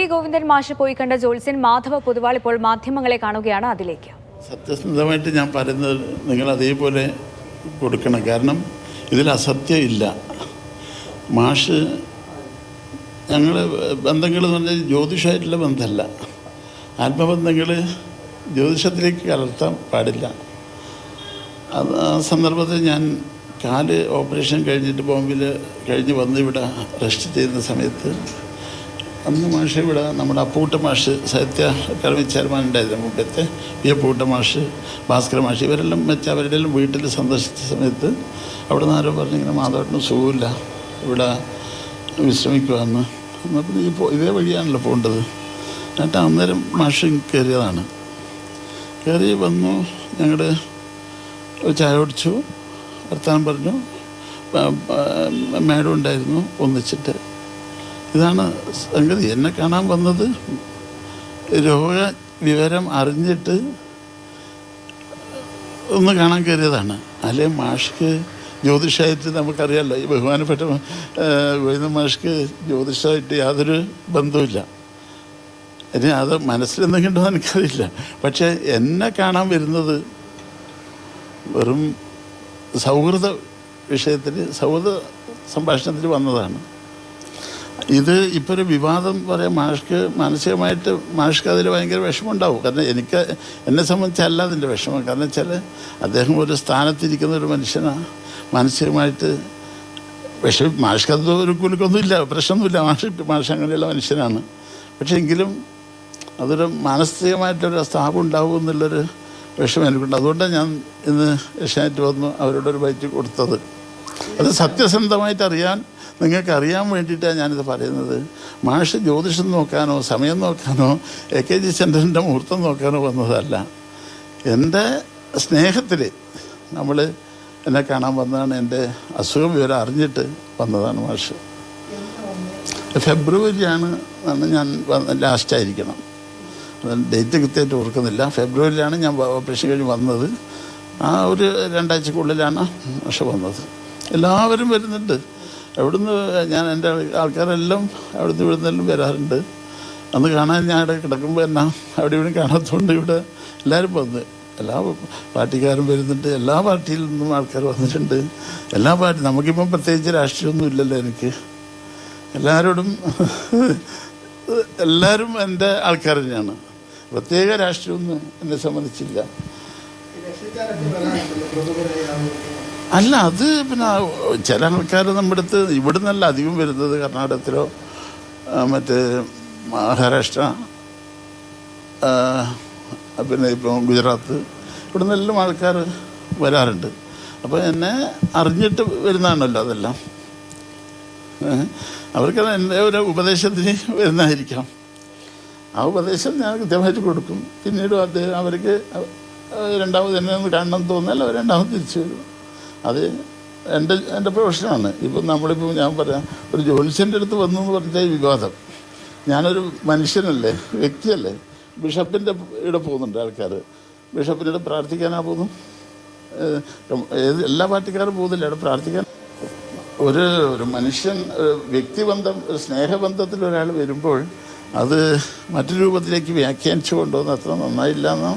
V Govindan മാഷ് പോയി കണ്ട ജോത്സ്യൻ മാധവ പൊതുവാൾ ഇപ്പോൾ മാധ്യമങ്ങളെ കാണുകയാണ് അതിലേക്ക്. സത്യസന്ധമായിട്ട് ഞാൻ പറയുന്നത് നിങ്ങൾ അതേപോലെ കൊടുക്കണം. കാരണം ഇതിൽ അസത്യം ഇല്ല. മാഷ് ഞങ്ങൾ ബന്ധങ്ങൾ എന്ന് പറഞ്ഞാൽ ജ്യോതിഷമായിട്ടുള്ള ബന്ധമല്ല. ആത്മബന്ധങ്ങൾ ജ്യോതിഷത്തിലേക്ക് കലർത്താൻ പാടില്ല. അത് ആ സന്ദർഭത്തിൽ ഞാൻ കാൽ ഓപ്പറേഷൻ കഴിഞ്ഞിട്ട് ബോംബിൽ കഴിഞ്ഞ് വന്ന് ഇവിടെ റെസ്റ്റ് ചെയ്യുന്ന സമയത്ത് അന്ന് മാഷ് ഇവിടെ നമ്മുടെ അപ്പൂട്ട മാഷ് സാഹിത്യ അക്കാദമി ചെയർമാൻ ഉണ്ടായിരുന്നു മുമ്പത്തെ. പി അപ്പൂട്ട മാഷ് ഭാസ്കര മാഷ് ഇവരെല്ലാം വെച്ച് അവരുടെ എല്ലാം വീട്ടിൽ സന്ദർശിച്ച സമയത്ത് അവിടെ നിന്ന് ആരോ പറഞ്ഞു ഇങ്ങനെ മാധവട്ടിന് സുഖമില്ല ഇവിടെ വിശ്രമിക്കുവാന്ന്. എന്നപ്പോൾ ഈ പോ ഇതേ വഴിയാണല്ലോ പോകേണ്ടത് എന്നിട്ട് അന്നേരം മാഷ് കയറിയതാണ്. കയറി വന്നു ഞങ്ങൾ ചായ കുടിച്ചു വർത്താനം പറഞ്ഞു. മേഡം ഉണ്ടായിരുന്നു ഒന്നിച്ചിട്ട്. ഇതാണ് സംഗതി. എന്നെ കാണാൻ വന്നത് രോഗ വിവരം അറിഞ്ഞിട്ട് ഒന്ന് കാണാൻ കയറിയതാണ്. അല്ലെ മാഷ്ക്ക് ജ്യോതിഷമായിട്ട് നമുക്കറിയാമല്ലോ ഈ ബഹുമാനപ്പെട്ട ഗോവിന്ദ മാഷ്ക്ക് ജ്യോതിഷമായിട്ട് യാതൊരു ബന്ധവുമില്ല. ഇനി അത് മനസ്സിലെന്തെങ്കിലും എനിക്കറിയില്ല. പക്ഷേ എന്നെ കാണാൻ വരുന്നത് വെറും സൗഹൃദ വിഷയത്തിൽ സൗഹൃദ സംഭാഷണത്തിൽ വന്നതാണ്. ഇത് ഇപ്പോൾ ഒരു വിവാദം പറയാം മാഷ്ക്ക് മാനസികമായിട്ട് മാഷ്ക്ക് അതിൽ ഭയങ്കര വിഷമമുണ്ടാവും. കാരണം എനിക്ക് എന്നെ സംബന്ധിച്ചല്ല അതിന്റെ വിഷമം. കാരണം വെച്ചാൽ അദ്ദേഹം ഒരു സ്ഥാനത്തിരിക്കുന്ന ഒരു മനുഷ്യനാണ് മാനസികമായിട്ട് പക്ഷെ മാഷ്ക്ക് അത് ഒരു കുലുക്കൊന്നുമില്ല പ്രശ്നമൊന്നുമില്ല. മാഷ് മാഷ് അങ്ങനെയുള്ള മനുഷ്യനാണ്. പക്ഷെ എങ്കിലും അതൊരു മാനസികമായിട്ടൊരു സ്ഥാപം ഉണ്ടാവും എന്നുള്ളൊരു വിഷമം എനിക്കുണ്ട്. അതുകൊണ്ടാണ് ഞാൻ ഇന്ന് ഏഷ്യാനെറ്റ് വന്നു അവരോടൊരു ബൈറ്റ് കൊടുത്തത്. അത് സത്യസന്ധമായിട്ട് അറിയാൻ നിങ്ങൾക്ക് അറിയാൻ വേണ്ടിയിട്ടാണ് ഞാനിത് പറയുന്നത്. മാഷ് ജ്യോതിഷം നോക്കാനോ സമയം നോക്കാനോ എ കെ ജി ചന്ദ്രന്റെ മുഹൂർത്തം നോക്കാനോ വന്നതല്ല. എന്റെ സ്നേഹത്തിൽ നമ്മൾ എന്നെ കാണാൻ വന്നതാണ്. എന്റെ അസുഖം വിവരം അറിഞ്ഞിട്ട് വന്നതാണ് മാഷ്. ഫെബ്രുവരിയാണ് ആണ് ഞാൻ ലാസ്റ്റ് ആയിരിക്കണം. ഡേറ്റ് കൃത്യമായിട്ട് ഓർക്കുന്നില്ല. ഫെബ്രുവരിയിലാണ് ഞാൻ ഓപ്പറേഷൻ കഴിഞ്ഞ് വന്നത്. ആ ഒരു രണ്ടാഴ്ചക്കുള്ളിലാണ് പക്ഷെ വന്നത്. എല്ലാവരും വരുന്നുണ്ട്. അവിടുന്ന് ഞാൻ എന്റെ ആൾക്കാരെല്ലാം അവിടുന്ന് ഇവിടുന്നെല്ലാം വരാറുണ്ട്. അന്ന് കാണാൻ ഞാൻ ഇവിടെ കിടക്കുമ്പോൾ എന്നാ അവിടെ ഇവിടെ കാണാത്തതുകൊണ്ട് ഇവിടെ എല്ലാവരും വന്ന്. എല്ലാ പാർട്ടിക്കാരും വരുന്നുണ്ട്. എല്ലാ പാർട്ടിയിൽ നിന്നും ആൾക്കാർ വന്നിട്ടുണ്ട്. എല്ലാ പാർട്ടി നമുക്കിപ്പം പ്രത്യേകിച്ച് രാഷ്ട്രീയമൊന്നും ഇല്ലല്ലോ എനിക്ക്. എല്ലാവരോടും എല്ലാവരും എന്റെ ആൾക്കാർ തന്നെയാണ്. പ്രത്യേക രാഷ്ട്രീയമൊന്നും എന്നെ സംബന്ധിച്ചില്ല. അല്ല അത് പിന്നെ ചില ആൾക്കാർ നമ്മുടെ അടുത്ത് ഇവിടെ നിന്നല്ല അധികം വരുന്നത് കർണാടകത്തിലോ മറ്റേ മഹാരാഷ്ട്ര പിന്നെ ഇപ്പം ഗുജറാത്ത് ഇവിടെ നിന്നെല്ലാം ആൾക്കാർ വരാറുണ്ട്. അപ്പോൾ എന്നെ അറിഞ്ഞിട്ട് വരുന്നതാണല്ലോ അതെല്ലാം. അവർക്ക് എന്റെ ഒരു ഉപദേശത്തിന് വരുന്നതായിരിക്കാം. ആ ഉപദേശം ഞാൻ കൃത്യമായിട്ട് കൊടുക്കും. പിന്നീട് അദ്ദേഹം അവർക്ക് രണ്ടാമത് എന്നെ ഒന്ന് കാണണം തോന്നിയാൽ അവർ രണ്ടാമത് തിരിച്ചു വരും. അത് എന്റെ എന്റെ പ്രൊഫഷനാണ്. ഇപ്പം നമ്മളിപ്പോൾ ഞാൻ പറയാം ഒരു ജോലിസിന്റെ അടുത്ത് വന്നു എന്ന് പറഞ്ഞാൽ വിവാദം. ഞാനൊരു മനുഷ്യനല്ലേ വ്യക്തിയല്ലേ. ബിഷപ്പിന്റെ ഇവിടെ പോകുന്നുണ്ട് ആൾക്കാർ ബിഷപ്പിന്റെ ഇവിടെ പ്രാർത്ഥിക്കാനാണ് പോകുന്നു ഏത് എല്ലാ പാർട്ടിക്കാരും പോകുന്നില്ല ഇവിടെ പ്രാർത്ഥിക്കാൻ. ഒരു ഒരു മനുഷ്യൻ വ്യക്തിബന്ധം ഒരു സ്നേഹബന്ധത്തിൽ ഒരാൾ വരുമ്പോൾ അത് മറ്റു രൂപത്തിലേക്ക് വ്യാഖ്യാനിച്ചു കൊണ്ടുവന്ന് അത്ര നന്നായില്ല എന്ന്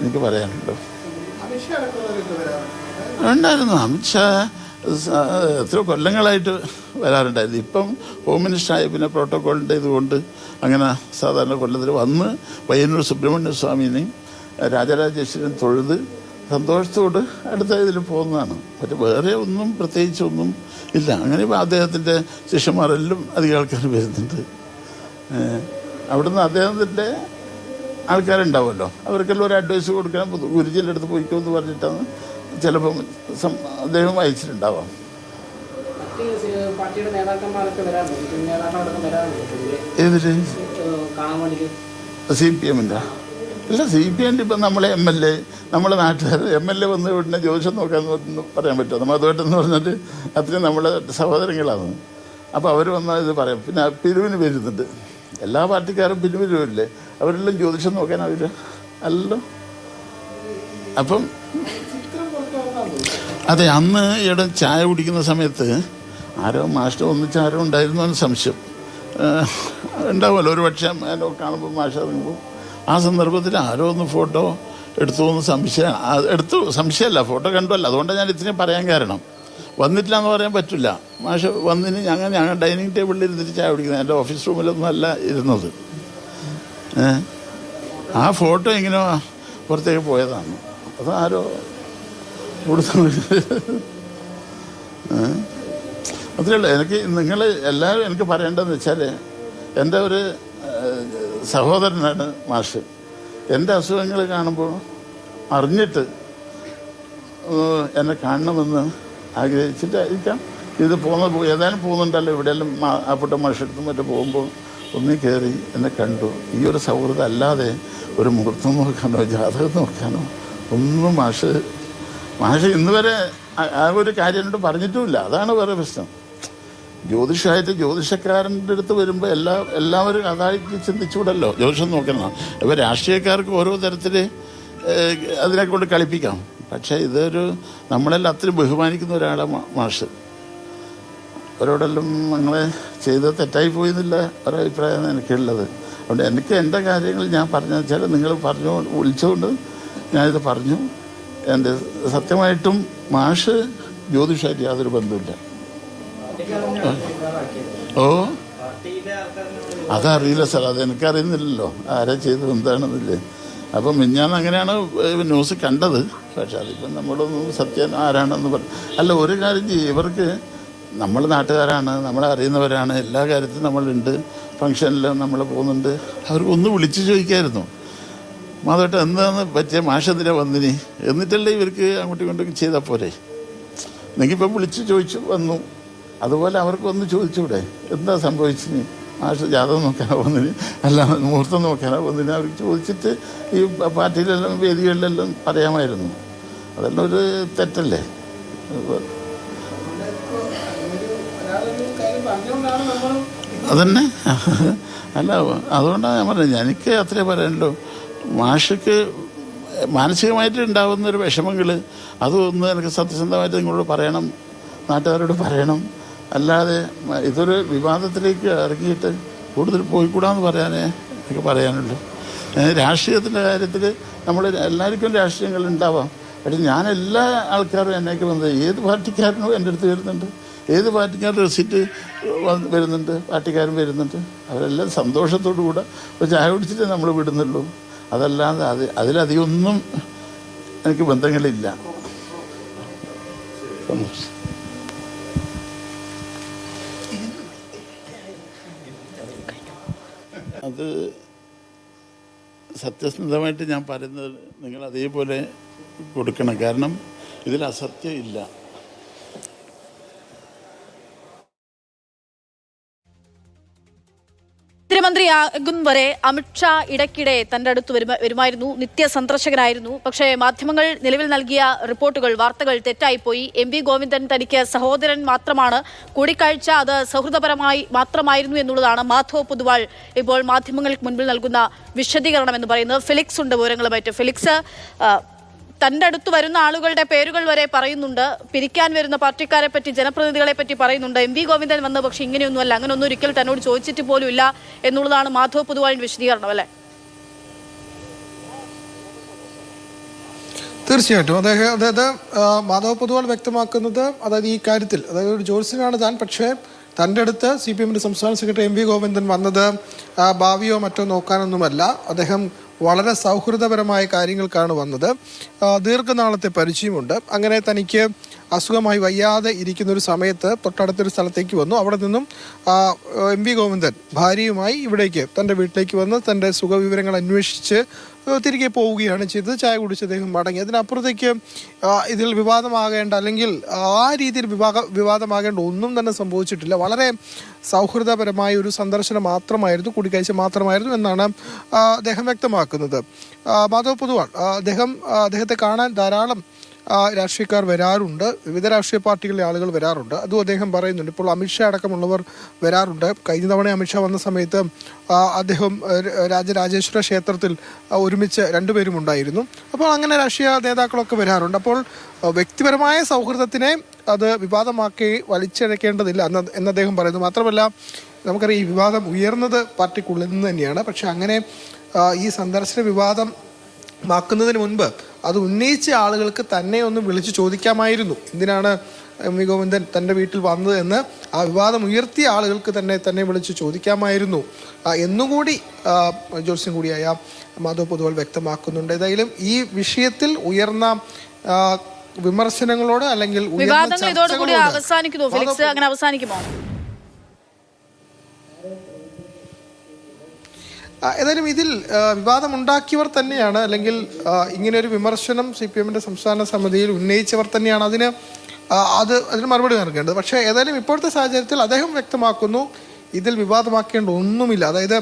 എനിക്ക് പറയാനുണ്ട് ഉണ്ടായിരുന്നു. അമിത്ഷാ എത്രയോ കൊല്ലങ്ങളായിട്ട് വരാറുണ്ടായിരുന്നു. ഇപ്പം ഹോം മിനിസ്റ്ററായ പിന്നെ പ്രോട്ടോക്കോളിന്റെ ഇതുകൊണ്ട് അങ്ങനെ സാധാരണ കൊല്ലത്തിൽ വന്ന് പയ്യന്നൂർ സുബ്രഹ്മണ്യ സ്വാമിനെയും രാജരാജേശ്വരൻ തൊഴുത് സന്തോഷത്തോട് അടുത്ത ഇതിൽ പോകുന്നതാണ്. മറ്റേ വേറെ ഒന്നും പ്രത്യേകിച്ച് ഒന്നും ഇല്ല. അങ്ങനെ ഇപ്പോൾ അദ്ദേഹത്തിന്റെ ശിഷ്യന്മാരെല്ലാം അധികം ആൾക്കാർ വരുന്നുണ്ട്. അവിടുന്ന് അദ്ദേഹത്തിന്റെ ആൾക്കാരുണ്ടാവുമല്ലോ. അവർക്കെല്ലാം ഒരു അഡ്വൈസ് കൊടുക്കാൻ ഗുരുജിന്റെ അടുത്ത് പോയിക്കോ എന്ന് പറഞ്ഞിട്ടാണ് ചിലപ്പം അദ്ദേഹം അയച്ചിട്ടുണ്ടാവാം. ഏതിൽ? സി പി എമ്മിന്റെ ഇല്ല സി പി എമ്മിന്റെ ഇപ്പം നമ്മളെ എം എൽ എ നമ്മളെ നാട്ടുകാർ എം എൽ എ വന്ന് ഉടനെ ജ്യോതിഷം നോക്കാമെന്ന് പറയാൻ പറ്റുമോ? നമ്മൾ അതുമായിട്ടെന്ന് പറഞ്ഞാൽ അത്രയും നമ്മളെ സഹോദരങ്ങളാണ്. അപ്പോൾ അവർ വന്നാൽ ഇത് പറയാം. പിന്നെ പിരിവിന് വരുന്നുണ്ട്. എല്ലാ പാർട്ടിക്കാരും പിരിവിന് വരില്ലേ അവരെല്ലാം ജ്യോതിഷം നോക്കാൻ അല്ലല്ലോ അപ്പം അതെ അന്ന് ഇവിടെ ചായ കുടിക്കുന്ന സമയത്ത് ആരോ മാസ്റ്റർ ഒന്നിച്ച് ആരോ ഉണ്ടായിരുന്നു എന്ന് സംശയം. ഉണ്ടാവുമല്ലോ. ഒരു പക്ഷേ അതിനെ കാണുമ്പോൾ മാഷ ഇറങ്ങുമ്പോൾ ആ സന്ദർഭത്തിൽ ആരോ ഒന്ന് ഫോട്ടോ എടുത്തു എന്ന് സംശയം എടുത്തു. സംശയമല്ല ഫോട്ടോ കണ്ടുമല്ല അതുകൊണ്ടാണ് ഞാൻ ഇത്രയും പറയാൻ കാരണം. വന്നിട്ടില്ല എന്ന് പറയാൻ പറ്റില്ല. മാഷ് വന്നിന് ഞങ്ങൾ ഞങ്ങൾ ഡൈനിങ് ടേബിളിൽ ഇരുന്നിട്ട് ചായ കുടിക്കുന്നത് എന്റെ ഓഫീസ് റൂമിലൊന്നും അല്ല ഇരുന്നത്? ആ ഫോട്ടോ ഇങ്ങനെ പുറത്തേക്ക് പോയതാണ്. അത് ആരോ കൊടുത്തു. ഏ? അത്രേ എനിക്ക് നിങ്ങൾ എല്ലാവരും എനിക്ക് പറയേണ്ടതെന്ന് വെച്ചാൽ എന്റെ ഒരു സഹോദരനാണ് മാഷ്. എന്റെ അസുഖങ്ങൾ കാണുമ്പോൾ അറിഞ്ഞിട്ട് എന്നെ കാണണമെന്ന് ആഗ്രഹിച്ചിട്ടായിരിക്കാം. ഇത് പോകുന്ന ഏതായാലും പോകുന്നുണ്ടല്ലോ. ഇവിടെയെല്ലാം അപ്പുട്ട മാഷെടുത്തും മറ്റും പോകുമ്പോൾ ഒന്നി കയറി എന്നെ കണ്ടു. ഈ ഒരു സൗഹൃദം അല്ലാതെ ഒരു മുഹൂർത്തം നോക്കാനോ ജാതകം നോക്കാനോ ഒന്നും മാഷ് മാഷ് ഇന്ന് വരെ ആ- ഒരു കാര്യം എന്നോട് പറഞ്ഞിട്ടുമില്ല. അതാണ് വേറെ പ്രശ്നം. ജ്യോതിഷമായിട്ട് ജ്യോതിഷക്കാരന്റെ അടുത്ത് വരുമ്പോൾ എല്ലാ എല്ലാവരും അതായിട്ട് ചിന്തിച്ചുകൂടല്ലോ. ജ്യോതിഷം നോക്കണം ഇപ്പോൾ രാഷ്ട്രീയക്കാർക്ക് ഓരോ തരത്തിൽ അതിനെ കൊണ്ട് കളിപ്പിക്കാം. പക്ഷേ ഇതൊരു നമ്മളെല്ലാം അത്രയും ബഹുമാനിക്കുന്ന ഒരാളാണ് മാഷ് അവരോടെല്ലാം ഞങ്ങളെ ചെയ്ത് തെറ്റായി പോയി എന്നുള്ള ഒരഭിപ്രായമാണ് എനിക്കുള്ളത്. അതുകൊണ്ട് എനിക്ക് എന്റെ കാര്യങ്ങൾ ഞാൻ പറഞ്ഞു വെച്ചാൽ നിങ്ങൾ പറഞ്ഞു വിളിച്ചുകൊണ്ട് ഞാനിത് പറഞ്ഞു. എന്റെ സത്യമായിട്ടും മാഷ് ജ്യോതിഷമായിട്ട് യാതൊരു ബന്ധമില്ല ഓ? അതറിയില്ല സാർ അതെനിക്കറിയുന്നില്ലല്ലോ. ആരാ ചെയ്തത് എന്താണെന്നില്ലേ. അപ്പം ഞാൻ അങ്ങനെയാണ് ന്യൂസ് കണ്ടത്. പക്ഷെ അതിപ്പം നമ്മളൊന്നും സത്യം ആരാണെന്ന് പറ അല്ല ഒരു കാര്യം ചെയ്യും ഇവർക്ക് നമ്മൾ നാട്ടുകാരാണ് നമ്മളെ അറിയുന്നവരാണ് എല്ലാ കാര്യത്തിലും നമ്മളുണ്ട്. ഫംഗ്ഷനിലും നമ്മൾ പോകുന്നുണ്ട്. അവർക്ക് ഒന്ന് വിളിച്ചു ചോദിക്കായിരുന്നു. മാധവട്ട എന്താന്ന് പറ്റിയ മാഷെന്തിനാ വന്നിനി? എന്നിട്ടല്ലേ ഇവർക്ക് അങ്ങോട്ടും ഇങ്ങോട്ടും ചെയ്താൽ പോരെ? നിങ്ങൾക്കിപ്പം വിളിച്ച് ചോദിച്ചു വന്നു. അതുപോലെ അവർക്ക് ഒന്ന് ചോദിച്ചൂടെ എന്താ സംഭവിച്ചിന് മാഷ് ജാതകം നോക്കാനാ വന്നിന്. അല്ല മുഹൂർത്തം നോക്കാനാ വന്നിന്. അവർക്ക് ചോദിച്ചിട്ട് ഈ പാർട്ടിയിലെല്ലാം വേദികളിലെല്ലാം പറയാമായിരുന്നു. അതെല്ലാം ഒരു തെറ്റല്ലേ? അതന്നെ. അല്ല അതുകൊണ്ടാണ് ഞാൻ പറഞ്ഞത്. എനിക്ക് അത്രേ പറയാനുള്ളൂ. മാഷക്ക് മാനസികമായിട്ട് ഉണ്ടാകുന്ന ഒരു വിഷമങ്ങൾ അതൊന്ന് എനിക്ക് സത്യസന്ധമായിട്ട് നിങ്ങളോട് പറയണം നാട്ടുകാരോട് പറയണം. അല്ലാതെ ഇതൊരു വിവാദത്തിലേക്ക് ഇറങ്ങിയിട്ട് കൂടുതൽ പോയിക്കൂടാന്ന് പറയാനേ എനിക്ക് പറയാനുള്ളൂ. രാഷ്ട്രീയത്തിന്റെ കാര്യത്തിൽ നമ്മൾ എല്ലാവർക്കും രാഷ്ട്രീയങ്ങൾ ഉണ്ടാവാം. പക്ഷെ ഞാൻ എല്ലാ ആൾക്കാരും എന്നേക്ക് വന്നത് ഏത് പാർട്ടിക്കാരനും എന്റെ അടുത്ത് വരുന്നുണ്ട്. ഏത് പാർട്ടിക്കാരുടെ റെസിറ്റ് വരുന്നുണ്ട് പാർട്ടിക്കാരും വരുന്നുണ്ട്. അവരെല്ലാം സന്തോഷത്തോടു കൂടെ ചായ കുടിച്ചിട്ട് നമ്മൾ വിടുന്നുള്ളൂ. അതല്ലാതെ അത് അതിലധികമൊന്നും എനിക്ക് ബന്ധങ്ങളില്ല. അത് സത്യസന്ധമായിട്ട് ഞാൻ പറയുന്നത് നിങ്ങൾ അതേപോലെ കൊടുക്കണം കാരണം ഇതിൽ അസത്യം ഇല്ല മുഖ്യമന്ത്രിയാകും വരെ അമിത്ഷാ ഇടയ്ക്കിടെ തന്റെ അടുത്ത് വരുമായിരുന്നു. നിത്യ സന്ദർശകനായിരുന്നു. പക്ഷേ മാധ്യമങ്ങൾ നിലവിൽ നൽകിയ റിപ്പോർട്ടുകൾ വാർത്തകൾ തെറ്റായിപ്പോയി. എം വി ഗോവിന്ദൻ തനിക്ക് സഹോദരൻ മാത്രമാണ്. കൂടിക്കാഴ്ച അത് സൗഹൃദപരമായി മാത്രമായിരുന്നു എന്നുള്ളതാണ് മാധവ് പൊതുവാൾ ഇപ്പോൾ മാധ്യമങ്ങൾക്ക് മുൻപിൽ നൽകുന്ന വിശദീകരണം എന്ന് പറയുന്നത്. ഫിലിക്സ് ഉണ്ട് വിവരങ്ങളുമായിട്ട്. ഫിലിക്സ് ആ, തന്റെ അടുത്ത് വരുന്ന ആളുകളുടെ പേരുകൾ വരെ പറയുന്നുണ്ട്. പിരിക്കാൻ വരുന്ന പാർട്ടിക്കാരെ പറ്റി ജനപ്രതിനിധികളെ പറ്റി പറയുന്നുണ്ട്. എം വി ഗോവിന്ദൻ വന്ന് പക്ഷേ ഇങ്ങനെയൊന്നുമല്ല. അങ്ങനെ ഒന്നും ഒരിക്കൽ തന്നോട് ചോദിച്ചിട്ട് പോലും ഇല്ല എന്നുള്ളതാണ് മാധവ് പൊതുവാളിന്റെ വിശദീകരണം അല്ലേ? തീർച്ചയായിട്ടും. അദ്ദേഹം അതായത് മാധവ് പൊതുവാൾ വ്യക്തമാക്കുന്നത് അതായത് ഈ കാര്യത്തിൽ അതായത് ഒരു ജോത്സ്യനാണ് താൻ പക്ഷേ തന്റെ അടുത്ത് സി പി എമ്മിന്റെ സംസ്ഥാന സെക്രട്ടറി എം വി ഗോവിന്ദൻ വന്നത് ഭാവിയോ മറ്റോ നോക്കാനൊന്നുമല്ല. അദ്ദേഹം വളരെ സൗഹൃദപരമായ കാര്യങ്ങൾക്കാണ് വന്നത്. ദീർഘനാളത്തെ പരിചയമുണ്ട്. അങ്ങനെ തനിക്ക് അസുഖമായി വയ്യാതെ ഇരിക്കുന്ന ഒരു സമയത്ത് തൊട്ടടുത്തൊരു സ്ഥലത്തേക്ക് വന്നു. അവിടെ നിന്നും എം വി ഗോവിന്ദൻ ഭാര്യയുമായി ഇവിടേക്ക് തന്റെ വീട്ടിലേക്ക് വന്ന് തന്റെ സുഖവിവരങ്ങൾ അന്വേഷിച്ച് തിരികെ പോവുകയാണ് ചെയ്തത്. ചായ കുടിച്ച് അദ്ദേഹം മടങ്ങി. അതിനപ്പുറത്തേക്ക് ഇതിൽ വിവാദമാകേണ്ട അല്ലെങ്കിൽ ആ രീതിയിൽ വിവാഹ വിവാദമാകേണ്ട ഒന്നും തന്നെ സംഭവിച്ചിട്ടില്ല. വളരെ സൗഹൃദപരമായ ഒരു സന്ദർശനം മാത്രമായിരുന്നു കൂടിക്കാഴ്ച മാത്രമായിരുന്നു എന്നാണ് അദ്ദേഹം വ്യക്തമാക്കുന്നത്. മാധവ് പൊതുവാൾ അദ്ദേഹം അദ്ദേഹത്തെ കാണാൻ ധാരാളം രാഷ്ട്രീയക്കാർ വരാറുണ്ട്. വിവിധ രാഷ്ട്രീയ പാർട്ടികളിലെ ആളുകൾ വരാറുണ്ട്. അതും അദ്ദേഹം പറയുന്നുണ്ട്. ഇപ്പോൾ അമിത്ഷാ അടക്കമുള്ളവർ വരാറുണ്ട്. കഴിഞ്ഞ തവണ അമിത്ഷാ വന്ന സമയത്ത് അദ്ദേഹം രാജരാജേശ്വര ക്ഷേത്രത്തിൽ ഒരുമിച്ച് രണ്ടുപേരും ഉണ്ടായിരുന്നു. അപ്പോൾ അങ്ങനെ രാഷ്ട്രീയ നേതാക്കളൊക്കെ വരാറുണ്ട്. അപ്പോൾ വ്യക്തിപരമായ സൗഹൃദത്തിനെ അത് വിവാദമാക്കി വലിച്ചഴക്കേണ്ടതില്ല എന്ന് എന്ന് അദ്ദേഹം പറയുന്നു. മാത്രമല്ല നമുക്കറിയാം ഈ വിവാദം ഉയർന്നത് പാർട്ടിക്കുള്ളിൽ നിന്ന് തന്നെയാണ്. പക്ഷെ അങ്ങനെ ഈ സന്ദർശന വിവാദം മാക്കുന്നതിന് മുൻപ് അത് ഉന്നയിച്ച ആളുകൾക്ക് തന്നെ ഒന്ന് വിളിച്ചു ചോദിക്കാമായിരുന്നു. എന്തിനാണ് എം വി ഗോവിന്ദൻ തന്റെ വീട്ടിൽ വന്നത് എന്ന് ആ വിവാദം ഉയർത്തിയ ആളുകൾക്ക് തന്നെ തന്നെ വിളിച്ച് ചോദിക്കാമായിരുന്നു. എന്നുകൂടി ജോത്സ്യം കൂടിയായ മാധവ് പൊതുവാൾ വ്യക്തമാക്കുന്നുണ്ട്. ഏതായാലും ഈ വിഷയത്തിൽ ഉയർന്ന വിമർശനങ്ങളോട് അല്ലെങ്കിൽ വിവാദങ്ങൾ ഇതോടുകൂടി അവസാനിക്കുന്നു. ഫിലിക്സ് അങ്ങനെ അവസാനിക്കുമോ? ഏതായാലും ഇതിൽ വിവാദമുണ്ടാക്കിയവർ തന്നെയാണ് അല്ലെങ്കിൽ ഇങ്ങനെയൊരു ഇങ്ങനെ ഒരു വിമർശനം സി പി എമ്മിന്റെ സംസ്ഥാന സമിതിയിൽ ഉന്നയിച്ചവർ തന്നെയാണ് അതിന് അത് അതിന് മറുപടി നൽകേണ്ടത്. പക്ഷേ ഏതായാലും ഇപ്പോഴത്തെ സാഹചര്യത്തിൽ അദ്ദേഹം വ്യക്തമാക്കുന്നു ഇതിൽ വിവാദമാക്കേണ്ട ഒന്നുമില്ല. അതായത്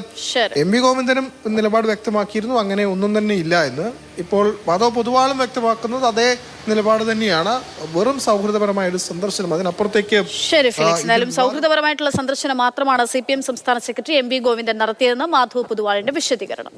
എം വി ഗോവിന്ദനും നിലപാട് വ്യക്തമാക്കിയിരുന്നു അങ്ങനെ ഒന്നും തന്നെ ഇല്ല എന്ന്. ഇപ്പോൾ മാധവ് പൊതുവാളും വ്യക്തമാക്കുന്നത് അതേ നിലപാട് തന്നെയാണ്. വെറും സൗഹൃദപരമായ ഒരു സന്ദർശനം അതിനപ്പുറത്തേക്ക് ശരി ഫിലിക്സ്. എന്നാലും സൗഹൃദപരമായിട്ടുള്ള സന്ദർശനം മാത്രമാണ് സി പി എം സംസ്ഥാന സെക്രട്ടറി എം വി ഗോവിന്ദൻ നടത്തിയതെന്ന് മാധവ് പുതുവാളിന്റെ വിശദീകരണം.